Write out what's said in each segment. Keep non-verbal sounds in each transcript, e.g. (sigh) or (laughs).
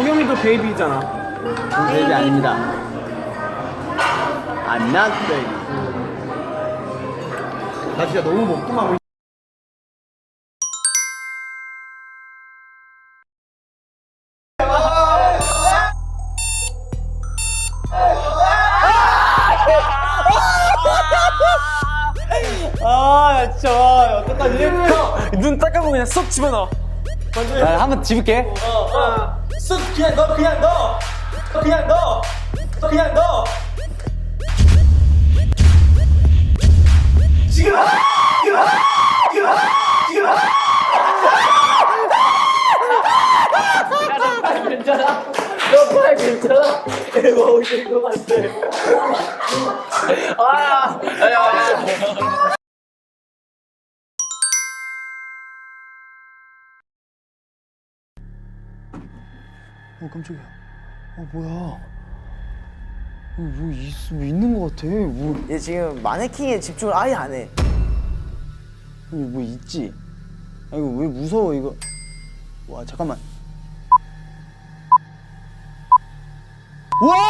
도겸이도 베이비잖아. 베이비 아닙니다. I'm not baby. 나 진짜 너무 먹고만 아, 진짜 어떡하지? 눈 닦아보고 그냥 쏙 집어넣어. 나 한번 집을게. 쓱 그냥 넣어 그냥 넣어. 어, 그냥 넣어. 어, 그냥 넣어. 지금 지금 아, 너. 이거 오신 아야 아야. 어 깜짝이야. 어 뭐야? 어, 뭐, 있, 뭐 있는 것 같아. 뭐, 얘 지금 마네킹에 집중을 아예 안 해. 뭐, 뭐 있지? 아 이거 왜 무서워 이거? 와 잠깐만. 와!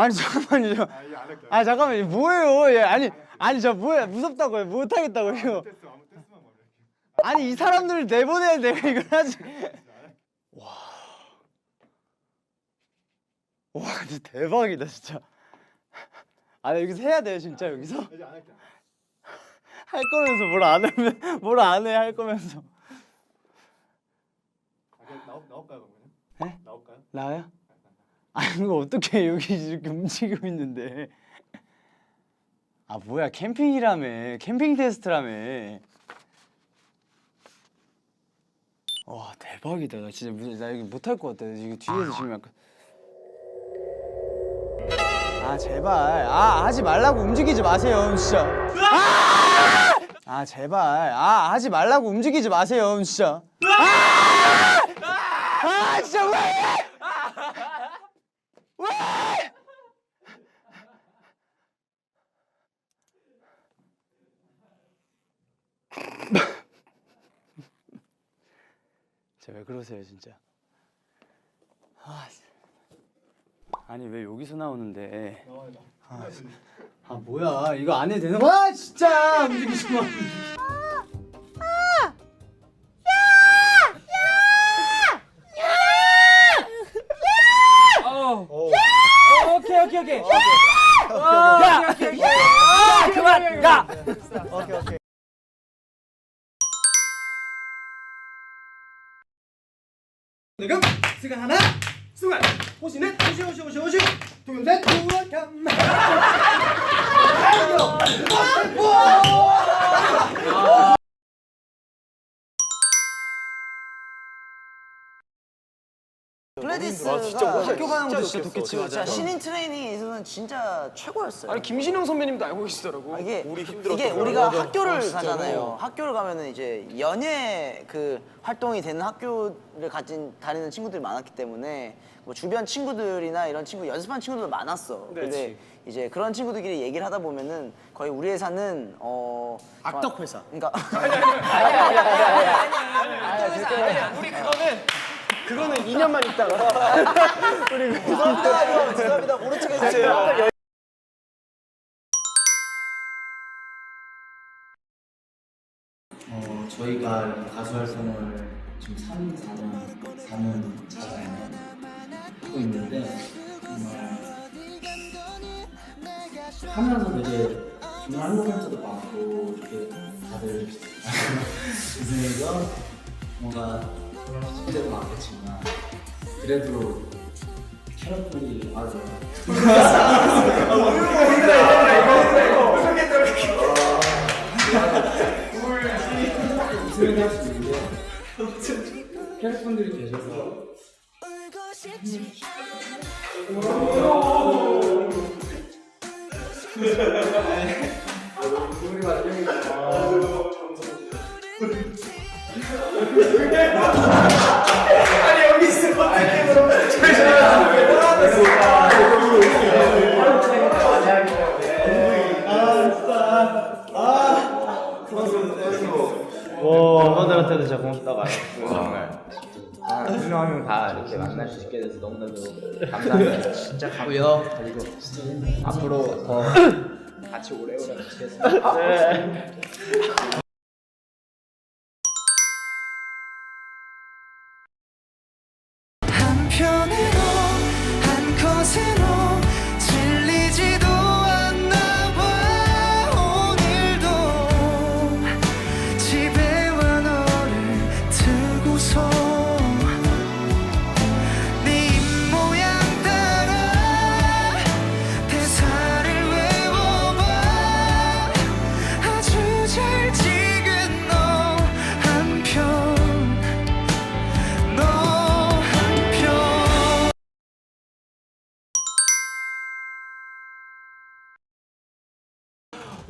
아니 잠깐만요. 아 잠깐만 이게 뭐예요? 얘 아니 아니 저 뭐야 무섭다고요? 못 하겠다고요. 아니 이 사람들을 내보내야 내가 이걸 하지. 와. 와 근데 대박이다 진짜. 아나 여기서 해야 돼요 진짜 여기서. 할 거면서 뭘 안 하면 뭘 안 해 할 거면서. 나올까요 그러면? 네? 나올까요? 나요? 아니 이거 어떻게 여기 이렇게 움직이고 있는데? 아 뭐야 캠핑이라며. 캠핑 테스트라며. 와 대박이다. 나 진짜 무슨 나 이거 못할 것 같아. 이거 뒤에서 지금 약간. 아 제발. 아 하지 말라고 움직이지 마세요 진짜. 아! 아 제발. 아 하지 말라고 움직이지 마세요 진짜. 아! 아 진짜 왜 왜? (laughs) 왜 그러세요 진짜? 아, 진짜. 아 니 왜 여기서 나오는데? 아. 아 뭐야 이거 안 해도 되는 거야? 진짜 움직이지 마. (laughs) 오케이 오케이. 지금 시간 하나 순간 호시는 호시 호시 호시 호시. 동영상 두어감 (laughs) 플레디스가 학교 가는 것도 진짜 좋겠지 진짜 신인 트레이닝에 있어서는 진짜 최고였어요. 아니 김신영 선배님도 알고 계시더라고 아, 이게 이게 우리가 학교를 가잖아요. 학교를 가면은 이제 연예 그 활동이 되는 학교를 가진 다니는 친구들이 많았기 때문에 뭐 주변 친구들이나 이런 친구 연습한 친구들도 많았어. 근데 이제 그런 친구들끼리 얘기를 하다 보면은 거의 우리 회사는 어 악덕 회사. 그러니까 우리 그거는 그거는 2년만 있다가 (laughs) 죄송합니다. 죄송합니다. 모른 척 해주세요. 어, 저희가 가수 활동을 지금 3, 4년, 4년 차가 하고 있는데 정말 하면서 되게 오늘 한국 팬들도 많고 이렇게 다들 (laughs) 웃으면서 뭔가 실제도 많겠지만 그래도 캐럿분이 아주 웃으면 할수 있는데 캐럿분들이 계셔서 멤버들한테도 진짜 고맙다고 정말 아, 한명한명 다 이렇게 만날 수 있게 돼서 너무나도 감사합니다. 진짜 가고요. 그리고 앞으로 더 같이 오래오래 했으면 한편으로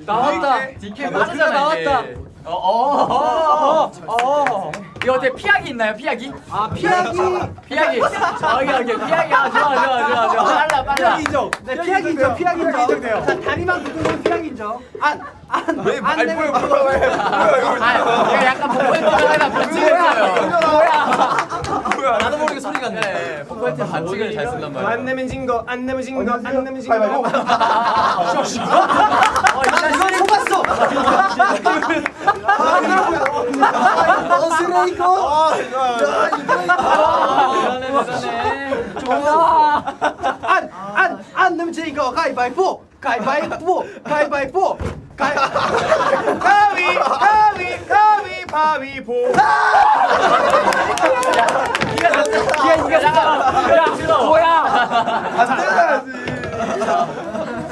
나왔다. DK 빠르잖아 나왔다. 어어어어 어. 이거 어때 피하기 있나요? 피하기? 아 피하기. 피하기. 오케이 오케이 피하기. 아 좋아 좋아 좋아 좋아. 빨라 빨라. 인정. 네, 피하기 인정. 피하기 인정. 자, 다리만 묶으면 피하기 인정. 안, 안, 안 내면 아 이거 약간 포커트가 반칙했어요. 뭐야? 나도 모르게 소리가 네. 포커트 반칙을 잘 쓴단 말이야. 안 내면 진 거, 안 내면 진 거, 안 내면 진 거. 어 일단 이거 속았어. 어스레 이거. 안, 안, 안 내면 진 거. 가위바위보, 가위바위보, 가위바위보. 가위, 가위, 가위, 가위, 바위보. 니가 졌어. 니가 니가 잠깐. 야 뭐야?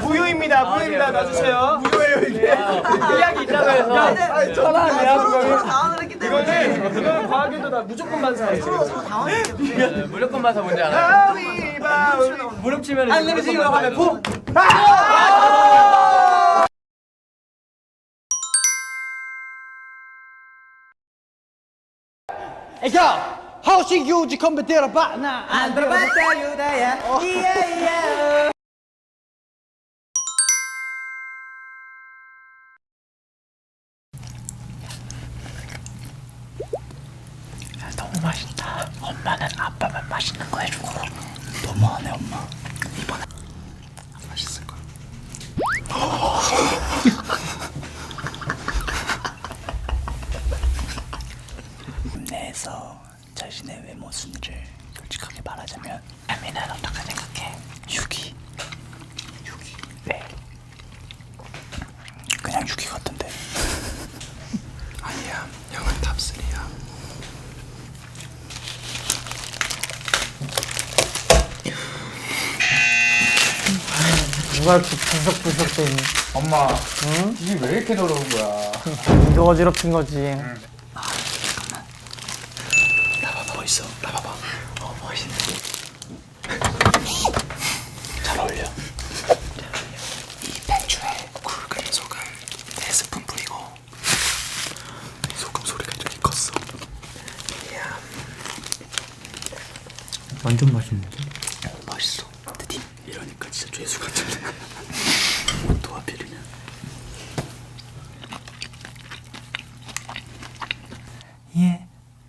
무효입니다. 무효입니다. 놔주세요. 무효예요 이게. 피하기 있다고 해서. 천하네요. 당황을 했기 때문에 이거는 이거는 과학에도 나 무조건 반사해. 네, 무조건 봐서 뭔지 알아요? 가위 바위. 무릎 치면 안 내면 진 거. 가위바위 보. 야, 하우싱 유지 컴퓨터로 봐. 나안 들어봤다 유다야. 예예. 너무 맛있다. 엄마는 아빠만 맛있는 거 해주고 너무하네 엄마. 이번에 안 맛있을 거야. 내에서 자신의 외모 순위를 솔직하게 말하자면 아미는 어떻게 생각해? 6위. 6위. 네. 그냥 6위 같은데. 아니야, 형은 탑3야. 누가 이렇게 부석부석 대니 엄마 이게 왜 이렇게 더러운 거야? 이거 어지럽힌 거지. 봐봐 멋있어 나 봐봐. 어 멋있네 잘 어울려. 잘 어울려. 이 배추에 굵은 소금 네 스푼 뿌리고 소금 소리가 이렇게 컸어. 이야. 완전 맛있는데? 맛있어 드디 이러니까 진짜 죄수 같은데 옷도 하필이면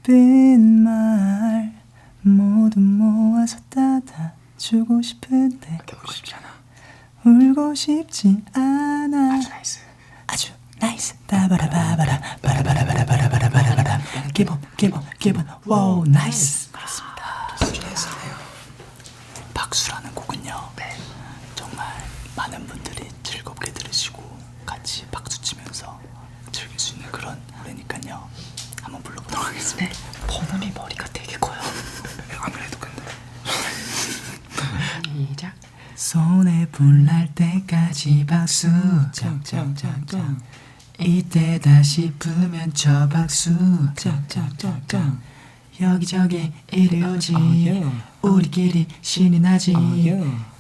예쁜 말 모두 모아서 따다 주고 싶은데 울고 싶잖아. 울고 싶지 않아. 아주 나이스. 아주 나이스. 따바라바바라 바라바라바라바라바라바라. 기본 기본 기본. 와우 나이스 그렇습니다 수준에서네요 박수라는 곡은요 정말 많은 분들이 즐겁게 들으시고 같이 근데 버논이 머리가 되게 커요. 아무래도 근데. 시작. 손에 날 때까지 박수. 짱짱짱짱 이때 다시 불면 저 박수. 짱짱짱짱 여기저기 이리 오지. 우리끼리 신이 나지.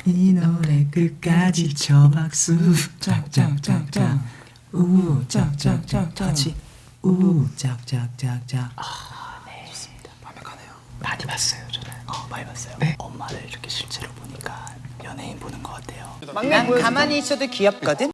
이 노래 끝까지 저 박수. 짱짱짱짱 우 짱짱짱 같이 우 짱짱짱짱 아 네. 좋습니다. 완벽하네요. 많이 봤어요 저는 어 많이 봤어요. 네. 엄마를 이렇게 실제로 연예인 보는 것 같아요 난 가만히 있어도 귀엽거든.